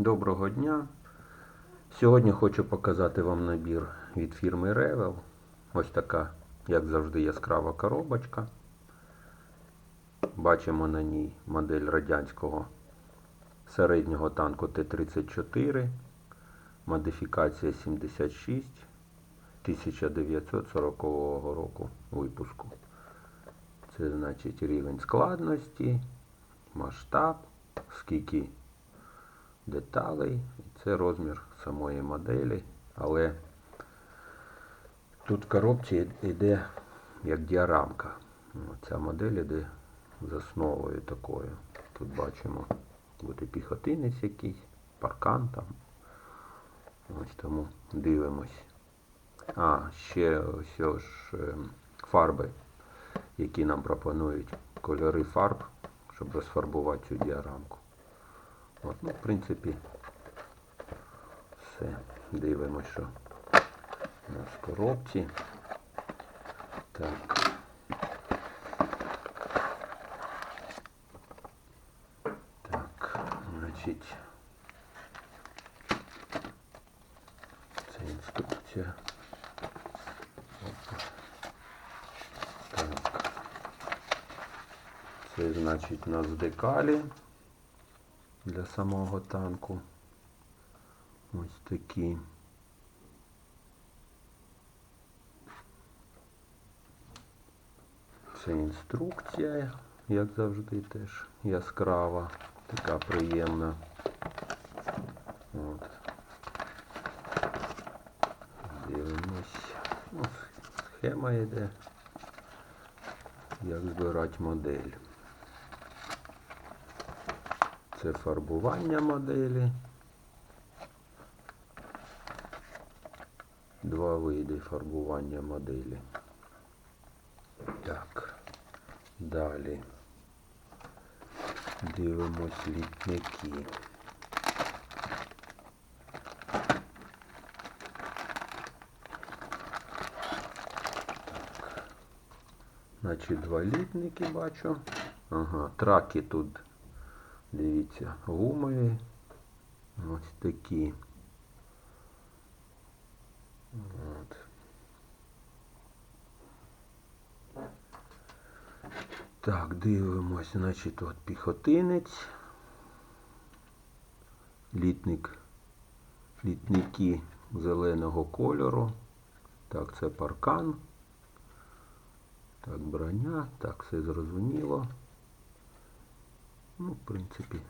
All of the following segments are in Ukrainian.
Доброго дня. Сьогодні хочу показати вам набір від фірми Revel. Ось така, як завжди, яскрава коробочка. Бачимо на ній модель радянського середнього танку Т-34, модифікація 76 1940 року випуску. Це значить рівень складності, масштаб, скільки деталей. Це розмір самої моделі. Але тут в коробці йде як діарамка. Ця модель йде з основою такою. Тут бачимо буде піхотинець якийсь, паркан там. Ось тому дивимось. А, ще ось ось е, фарби, які нам пропонують кольори фарб, щоб розфарбувати цю діарамку. От, ну, в принципі, все. Дивимося, що у нас в коробці. Так. Так, значить. Це інструкція. Так. Це значить у нас декалі для самого танку. Ось такі. Це інструкція, як завжди, теж яскрава, така приємна. От. Дивимось. Ну, схема йде. Як збирати модель. Це фарбування моделі. Два види фарбування моделі. Так. Далі. Дивимось літники. Так. Значить, два літники бачу. Ага, траки тут, дивіться, гумові. Ось такі. От. Так, дивимось, значить, от піхотинець. Літник. Літники зеленого кольору. Так, це паркан. Так, броня. Так, все зрозуміло. Ну, в принципі,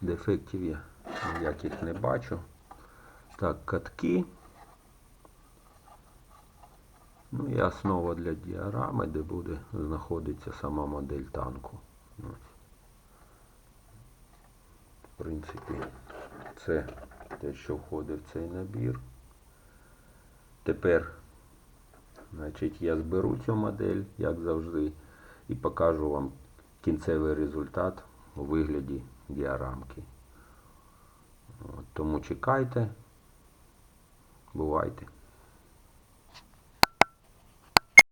дефектів я ніяких не бачу. Так, катки. Ну і основа для діарами, де буде знаходитися сама модель танку. Ось. В принципі, це те, що входить в цей набір. Тепер, значить, я зберу цю модель, як завжди, і покажу вам кінцевий результат у вигляді діарамки. Тому чекайте, бувайте.